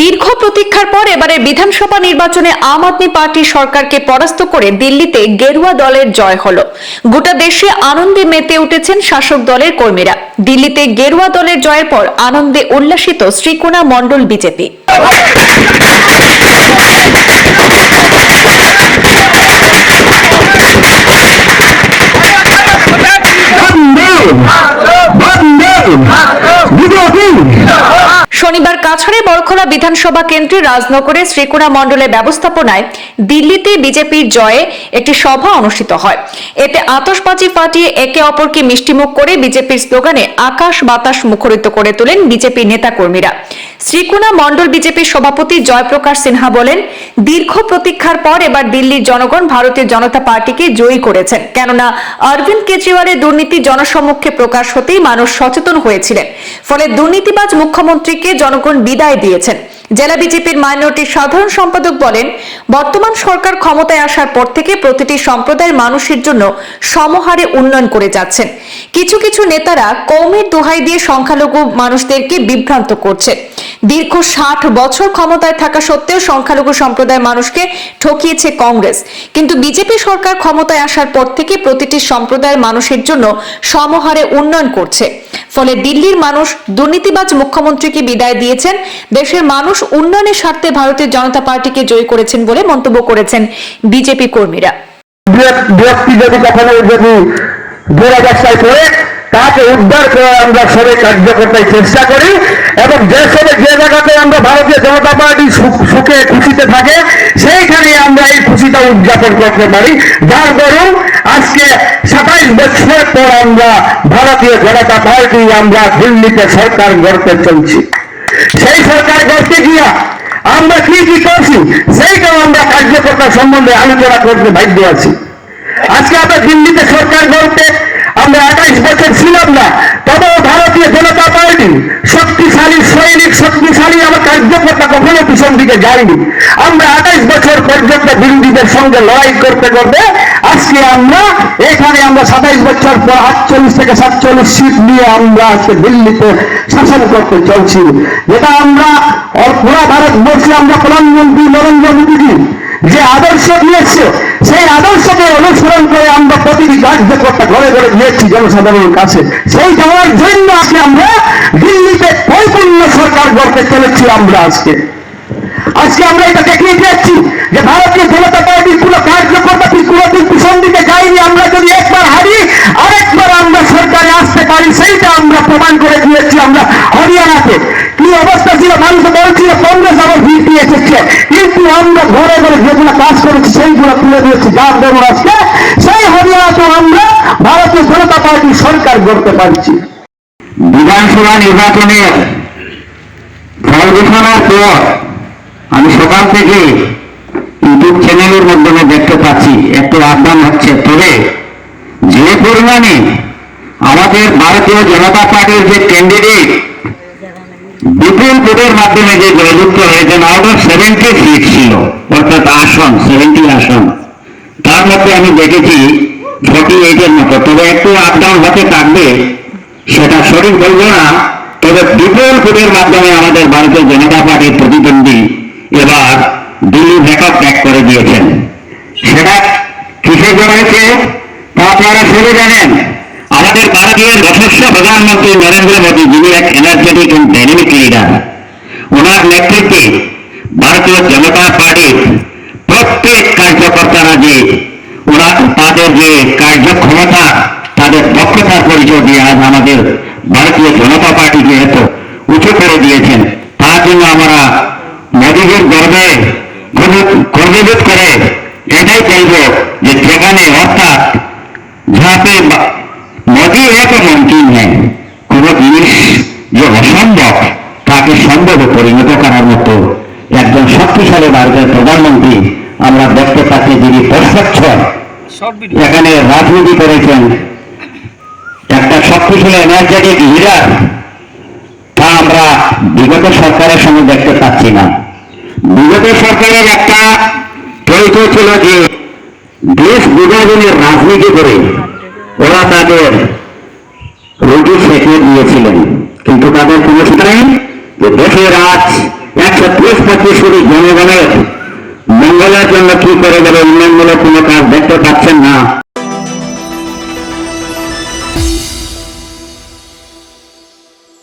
দীর্ঘ প্রতীক্ষার পর এবারে বিধানসভা নির্বাচনে আম আদমি পার্টি সরকারকে পরাস্ত করে দিল্লিতে গেরুয়া দলের জয় হল। গোটা দেশে আনন্দে মেতে উঠেছেন শাসক দলের কর্মীরা। দিল্লিতে গেরুয়া দলের জয়ের পর আনন্দে উল্লাসিত শ্রীকোনা মণ্ডল বিজেপি। শনিবার কাছাড়ে বরখোলা বিধানসভা কেন্দ্রে রাজনগরে শ্রীকোনা মণ্ডলের ব্যবস্থাপনায় দিল্লিতে বিজেপির জয়ে একটি সভা অনুষ্ঠিত হয়। এতে আতশবাজি ফাটিয়ে একে অপরকে মিষ্টিমুখ করে বিজেপির স্লোগানে আকাশ বাতাস মুখরিত করে তোলেন বিজেপির নেতাকর্মীরা। শ্রীকোনা মণ্ডল বিজেপি সভাপতি জয়প্রকাশ সিনহা বলেন, দীর্ঘ প্রতীক্ষার পর এবার দিল্লির জনগণ ভারতীয় জনতা পার্টিকে জয়ী করেছেন। কেননা, অরবিন্দ কেজরিওয়ালের দুর্নীতি জনসম্মুখে প্রকাশ হতেই মানুষ সচেতন হয়েছিলেন। ফলে দুর্নীতিবাজ মুখ্যমন্ত্রীকে জনগণ বিদায় দিয়েছেন। জেলা বিজেপির মাইনরিটির সাধারণ সম্পাদক বলেন, বর্তমান সরকার ক্ষমতায় আসার পর থেকে প্রতিটি সম্প্রদায়ের মানুষের জন্য সমহারে উন্নয়ন করে যাচ্ছেন। কিছু কিছু নেতারা কৌমের দোহাই দিয়ে সংখ্যালঘু মানুষদেরকে বিভ্রান্ত করছে দীর্ঘ ষাট বছর ক্ষমতায় থাকা সত্ত্বেও সংখ্যালঘু সম্প্রদায়ের মানুষকে ঠকিয়েছে কংগ্রেস। কিন্তু বিজেপি সরকার ক্ষমতায় আসার পর থেকে প্রতিটি সম্প্রদায়ের মানুষের জন্য সমহারে উন্নয়ন করছে। ফলে দিল্লির মানুষ দুর্নীতিবাজ মুখ্যমন্ত্রীকে বিদায় দিয়েছেন, দেশের মানুষ উন্নয়নের স্বার্থে ভারতীয় জনতা পার্টিকে জয়ী করেছেন বলে মন্তব্য করেছেন বিজেপি কর্মীরা। তাকে উদ্ধার করে আমরা সবাই কার্য করতে চেষ্টা করি এবং যে সবে যে জায়গাতে আমরা ভারতীয় জনতা পার্টি সুখে খুশিতে থাকে, সেইখানে আমরা এই খুশিটা উদযাপন করতে পারি। যার দরুন আজকে সাতাইশ বছর পর আমরা ভারতীয় জনতা পার্টি আমরা দিল্লিতে সরকার গড়তে চলছি। সেই সরকার গড়তে গিয়া আমরা কি কি করছি, সেইটাও আমরা কার্যকর্তা সম্বন্ধে আলোচনা করতে বাধ্য আছি। আজকে আমরা দিল্লিতে সরকার গড়তে আমরা আঠাইশ বছর ছিলাম না আমার কখনো পিছন দিকে যায়নি। আমরা আঠাইশ বছর পর্যন্ত বিরোধীদের সঙ্গে লড়াই করতে করতে আজকে আমরা এখানে আমরা সাতাইশ বছর পর আটচল্লিশ থেকে সাতচল্লিশ সিট নিয়ে আমরা আজকে দিল্লিতে শাসন করতে চলছি। যেটা আমরা পুরা ভারতবর্ষে আমরা প্রধানমন্ত্রী নরেন্দ্র মোদীজি যে আদর্শ দিয়েছে, সেই আদর্শকে অনুসরণ করে আমরা প্রতিটি কার্যকর্তা ঘরে ঘরে দিয়েছি জনসাধারণের কাছে। সেই যাওয়ার জন্য আজকে আমরা দিল্লিতে পরিপূর্ণ সরকার গড়তে চলেছি আমরা আজকে। আজকে আমরা এটা দেখিয়ে দিচ্ছি যে ভারতীয় জনতা পার্টির কোনো কার্যকর্তা কি কোনোদিন পিছন দিকে যায়নি, আমরা যদি একবার হারি, আরেকবার আমরা সরকারে আসতে পারি, সেইটা আমরা প্রমাণ করে দিয়েছি আমরা হরিয়ানাতে। কি অবস্থা ছিল? মানুষ বলছিল কংগ্রেস আবার ভিপি এসেছে। কিন্তু আমরা ঘরে ঘরে যেগুলো কাজ করেছি সেইগুলো তুলে দিয়েছি। যার দরুন আজকে সেই হরিয়ানাতে আমরা ভারতীয় জনতা পার্টি সরকার গড়তে পারছি। বিধানসভা নির্বাচনের ফল ঘোষণার পর আমি সকাল থেকে ইউটিউব চ্যানেলের মাধ্যমে দেখতে পাচ্ছি, একটু আপডাউন হচ্ছে। তবে যে পরিমাণে আমাদের ভারতীয় জনতা পার্টির যে ক্যান্ডিডেট বিপুল ভোটের মাধ্যমে যে জয়যুক্ত হয়েছেন আউট অফ সেভেন্টি সিট ছিল, অর্থাৎ আসন সেভেন্টি আসন। তার মধ্যে আমি দেখেছি ফর্টি এইটের মতো। তবে একটু আপডাউন হতে থাকবে, সেটা সঠিক বলব না। তবে বিপুল ভোটের মাধ্যমে আমাদের ভারতীয় জনতা পার্টির প্রতিদ্বন্দ্বী এবার দিল্লি রেকর্ড ত্যাগ করে দিয়েছেন। সেটা কিসে জড়াইছে তা আপনারা সবাই জানেন। আমাদের ভারতীয় যথেষ্ট প্রধানমন্ত্রী নরেন্দ্র মোদী, যিনি এক এনার্জেটিক এন্ড ডাইনামিক লিডার ওনার নেতৃত্বে ভারতীয় জনতা পার্টির প্রত্যেক কার্যকর্তারা যে ওরা তাদের যে কার্যক্ষমতা, তাদের দক্ষতার পরিচয় দিয়ে আজ আমাদের ভারতীয় জনতা পার্টিকে এত উঁচু করে দিয়েছেন তার জন্য আমরা মোদীজির গর্বে গর্ব- গর্ববোধ করে এটাই বলব যে যেখানে অর্থাৎ যাতে মোদী এক মুমকিন হ্যাঁ কোনো জিনিস যে অসম্ভব তাকে সম্ভবে পরিণত করার মতো একজন শক্তিশালী ভারতের প্রধানমন্ত্রী আমরা দেখতে পাচ্ছি যিনি প্রস্বচ্ছ। এখানে রাজনীতি করেছেন শক্তিশালী এনার্জেটিক লিডার তা আমরা বিগত সরকারের সঙ্গে দেখতে পাচ্ছি না। বিগত সরকারের একটা পরিচয় ছিল যে, দেশ বিভাজনের রাজনীতি করে ওরা তাদের রোগী সেঁকে দিয়েছিলেন। কিন্তু তাদের কোনো নেই যে দেশের আজ একশো ত্রিশ পঁচিশ কোটি জনগণের মঙ্গলের জন্য কি করে গেলে উন্নয়নমূলক কোনো কাজ দেখতে পাচ্ছেন না।